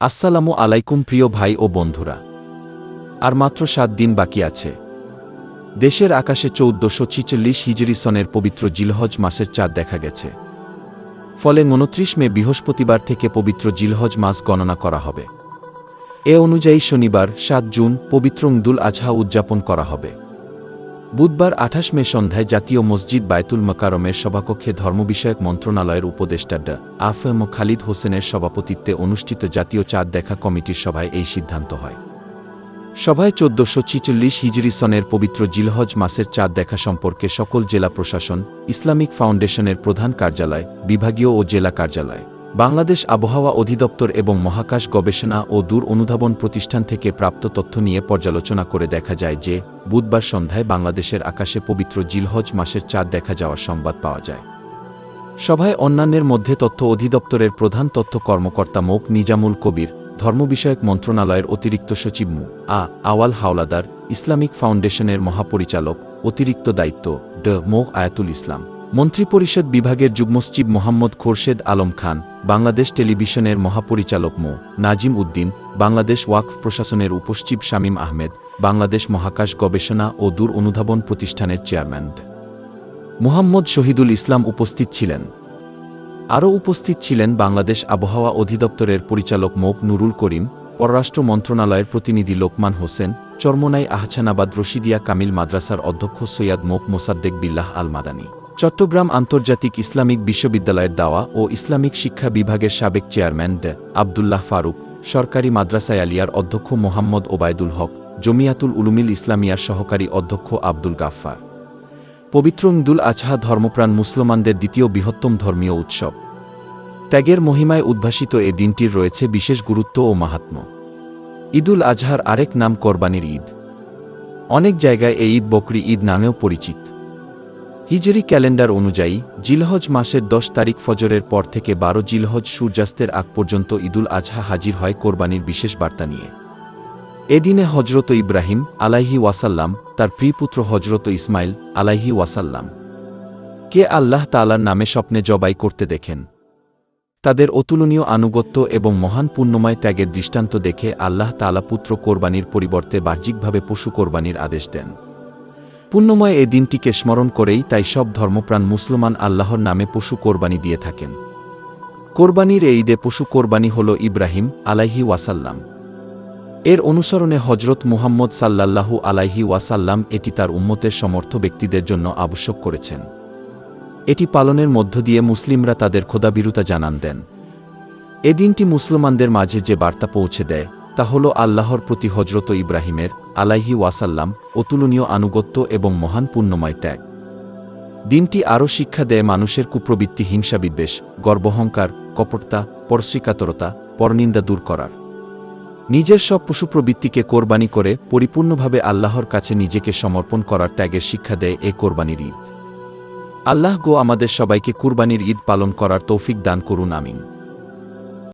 আসসালামু আলাইকুম প্রিয় ভাই ও বন্ধুরা। আর মাত্র সাত দিন বাকি আছে। দেশের আকাশে চৌদ্দশো ছিচল্লিশ হিজরি সনের পবিত্র জিলহজ মাসের চাঁদ দেখা গেছে। ফলে উনত্রিশ মে বৃহস্পতিবার থেকে পবিত্র জিলহজ মাস গণনা করা হবে। এ অনুযায়ী শনিবার, সাত জুন, পবিত্র ঈদুল আজহা উদযাপন করা হবে। বুধবার আঠাশ মে সন্ধ্যায় জাতীয় মসজিদ বায়তুল মকারমের সভাকক্ষে ধর্মবিষয়ক মন্ত্রণালয়ের উপদেষ্টা ডা আফএম খালিদ হোসেনের সভাপতিত্বে অনুষ্ঠিত জাতীয় চাঁদ দেখা কমিটির সভায় এই সিদ্ধান্ত হয়। সভায় চোদ্দশো ছিচল্লিশ হিজরি সনের পবিত্র জিলহজ মাসের চাঁদ দেখা সম্পর্কে সকল জেলা প্রশাসন, ইসলামিক ফাউন্ডেশনের প্রধান কার্যালয়, বিভাগীয় ও জেলা কার্যালয়। বাংলাদেশ আবহাওয়া অধিদপ্তর এবং মহাকাশ গবেষণা ও দূর অনুধাবন প্রতিষ্ঠান থেকে প্রাপ্ত তথ্য নিয়ে পর্যালোচনা করে দেখা যায় যে, বুধবার সন্ধ্যায় বাংলাদেশের আকাশে পবিত্র জিলহজ মাসের চাঁদ দেখা যাওয়ার সংবাদ পাওয়া যায়। সভায় অন্যান্যের মধ্যে তথ্য অধিদপ্তরের প্রধান তথ্য কর্মকর্তা মোক নিজামুল কবির ধর্মবিষয়ক মন্ত্রণালয়ের অতিরিক্ত সচিব মু. আ. আওয়াল হাওলাদার, ইসলামিক ফাউন্ডেশনের মহাপরিচালক, অতিরিক্ত দায়িত্ব ড. মো. আয়াতুল ইসলাম, মন্ত্রিপরিষদ বিভাগের যুগ্মসচিব মোহাম্মদ খোরশেদ আলম খান বাংলাদেশ টেলিভিশনের মহাপরিচালক মো. নাজিম উদ্দিন, বাংলাদেশ ওয়াকফ প্রশাসনের উপসচিব শামীম আহমেদ, বাংলাদেশ মহাকাশ গবেষণা ও দূর অনুধাবন প্রতিষ্ঠানের চেয়ারম্যান মোহাম্মদ শহীদুল ইসলাম উপস্থিত ছিলেন। আরও উপস্থিত ছিলেন বাংলাদেশ আবহাওয়া অধিদপ্তরের পরিচালক মোক নুরুল করিম, পররাষ্ট্র মন্ত্রণালয়ের প্রতিনিধি লোকমান হোসেন, চরমোনাই আহছানাবাদ রশিদিয়া কামিল মাদ্রাসার অধ্যক্ষ সৈয়াদ মোক মোসাদ্দেক বিল্লাহ আল মাদানী চট্টগ্রাম আন্তর্জাতিক ইসলামিক বিশ্ববিদ্যালয়ের দাওয়া ও ইসলামিক শিক্ষা বিভাগের সাবেক চেয়ারম্যান ডে আবদুল্লাহ ফারুক, সরকারি মাদ্রাসায় আলিয়ার অধ্যক্ষ মোহাম্মদ ওবায়দুল হক, জমিয়াতুল উলুমিল ইসলামিয়ার সহকারী অধ্যক্ষ আব্দুল গাফফার। পবিত্র ঈদুল আজহা ধর্মপ্রাণ মুসলমানদের দ্বিতীয় বৃহত্তম ধর্মীয় উৎসব। ত্যাগের মহিমায় উদ্ভাসিত এ দিনটির রয়েছে বিশেষ গুরুত্ব ও মাহাত্ম্য। ঈদুল আজহার আরেক নাম কোরবানির ঈদ। অনেক জায়গায় এই ঈদ বকরি ঈদ নামেও পরিচিত। হিজরি ক্যালেন্ডার অনুযায়ী, জিলহজ মাসের দশ তারিখ ফজরের পর থেকে বারো জিলহজ সূর্যাস্তের আগ পর্যন্ত ঈদুল আজহা হাজির হয় কোরবানির বিশেষ বার্তা নিয়ে। এদিনে হজরত ইব্রাহিম আলাইহি ওয়াসাল্লাম, তার প্রিয়পুত্র হজরত ইসমাইল আলাইহি ওয়াসাল্লাম। কে আল্লাহ তালার নামে স্বপ্নে জবাই করতে দেখেন? তাদের অতুলনীয় আনুগত্য এবং মহান পুণ্যময় ত্যাগের দৃষ্টান্ত দেখে আল্লাহ তালা পুত্র কোরবানির পরিবর্তে বাহ্যিকভাবে পশু কোরবানির আদেশ দেন। পুণ্যময় এ দিনটিকে স্মরণ করেই তাই সব ধর্মপ্রাণ মুসলমান আল্লাহর নামে পশু কোরবানি দিয়ে থাকেন। কোরবানির এই ঈদে পশু কোরবানি হল ইব্রাহিম আলাইহি ওয়াসাল্লাম। এর অনুসরণে হজরত মুহাম্মদ সাল্লাল্লাহু আলাইহি ওয়াসাল্লাম এটি তার উম্মতের সমর্থ ব্যক্তিদের জন্য আবশ্যক করেছেন। এটি পালনের মধ্য দিয়ে মুসলিমরা তাদের খোদাবিরুতা জানান দেন। এ দিনটি মুসলমানদের মাঝে যে বার্তা পৌঁছে দেয় তা হল আল্লাহর প্রতি হজরত ইব্রাহিমের আলাইহি ওয়াসাল্লাম অতুলনীয় আনুগত্য এবং মহান পুণ্যময় ত্যাগ। দিনটি আরও শিক্ষা দেয় মানুষের কুপ্রবৃত্তি, হিংসাবিদ্বেষ, গর্বহংকার, কপটতা, পরশ্রিকাতরতা, পরনিন্দা দূর করার। নিজের সব পশুপ্রবৃত্তিকে কোরবানি করে পরিপূর্ণভাবে আল্লাহর কাছে নিজেকে সমর্পণ করার ত্যাগের শিক্ষা দেয় এ কোরবানির ঈদ। আল্লাহ গো আমাদের সবাইকে কুরবানির ঈদ পালন করার তৌফিক দান করুন, আমিন।